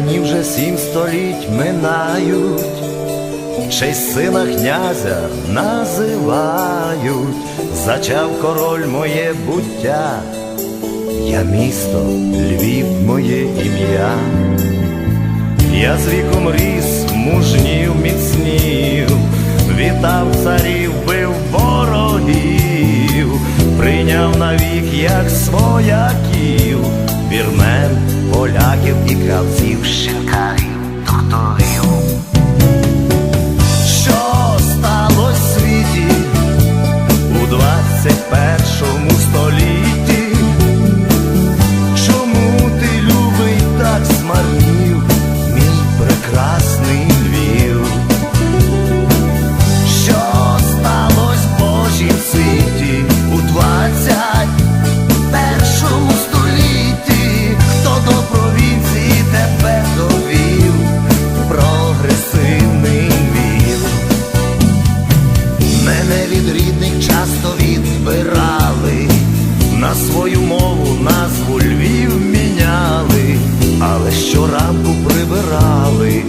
Мені вже сім століть минають, честь сина князя називають, зачав король моє буття, я місто, Львів моє ім'я. Я з віком ріс, мужнів, міцнів, вітав царів, бив ворогів, прийняв навік, як свояків, вірмен, поляків і кравців, шинкарів, докторів. Щоранку прибирали,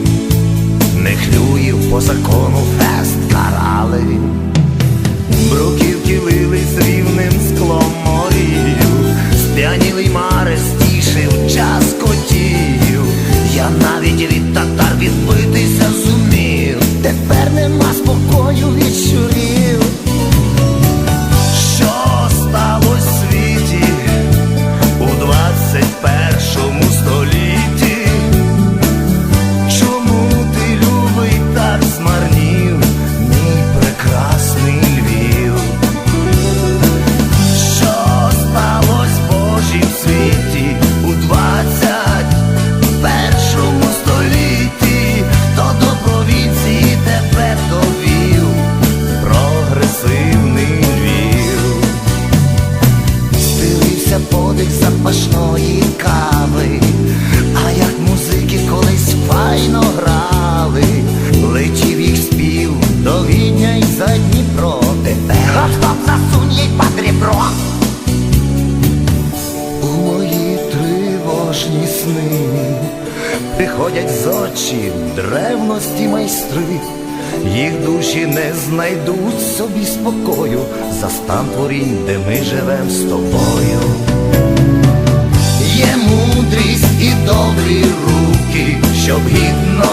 нехлюїв по закону фест карали, бруківки лились рівним склом морів, сп'янілий мари стішив час котів, я навіть від татар відбитися зумів, тепер нема спокою подих запашної кави, а як музики колись файно грали, летів їх спів до Відня й за Дніпро. Тепер Гоп-гоп, засунь їй під ребро. у мої тривожні сни приходять з очі древності майстри. Їх душі не знайдуть собі спокою за стан творінь, де ми живем з тобою. Є мудрість і добрі руки, щоб гідно